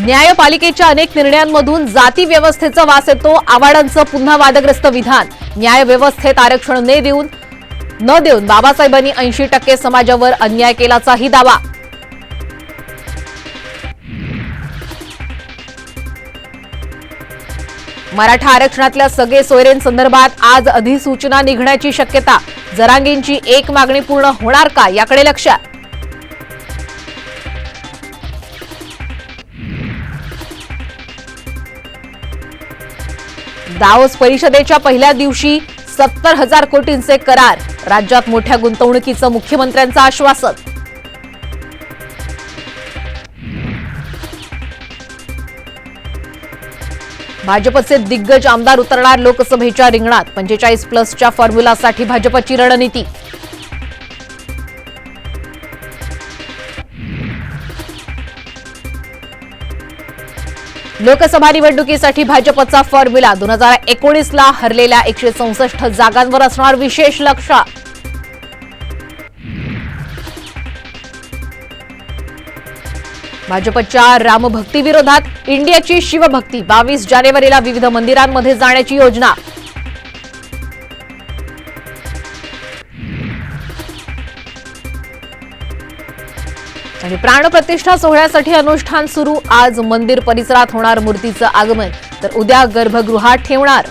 न्यायपालिकेच्या अनेक निर्णयांमधून जाती व्यवस्थेचा वास येतो आव्हाडांचं पुन्हा वादग्रस्त विधान. न्याय व्यवस्थेत आरक्षण ने देऊन न देऊन बाबासाहेबांनी ऐंशी टक्के समाजावर अन्याय केल्याचाही दावा. मराठा आरक्षणातल्या सगळे सोयरेंसंदर्भात आज अधिसूचना निघण्याची शक्यता. जरांगींची एक मागणी पूर्ण होणार का याकडे लक्षात दावोस परिषदेच्या पहिल्या दिवशी सत्तर हजार कोटींचे करार. राज्यात मोठ्या गुंतवणुकीचं मुख्यमंत्र्यांचं आश्वासन. भाजपचे दिग्गज आमदार उतरणार लोकसभेच्या रिंगणात. पंचेचाळीस प्लसच्या फॉर्म्युलासाठी भाजपची रणनीती. लोकसभा निवडणुकीसाठी भाजपचा फॉर्म्युला. दोन हजार एकोणीसला हरलेल्या एकशे चौसष्ट जागांवर असणार विशेष लक्ष. भाजपच्या रामभक्ती विरोधात इंडियाची शिवभक्ती. बावीस जानेवारीला विविध मंदिरांमध्ये जाण्याची योजना. आणि प्राणप्रतिष्ठा सोहळ्यासाठी अनुष्ठान सुरू. आज मंदिर परिसरात होणार मूर्तीचं आगमन. तर उद्या गर्भगृहात ठेवणार.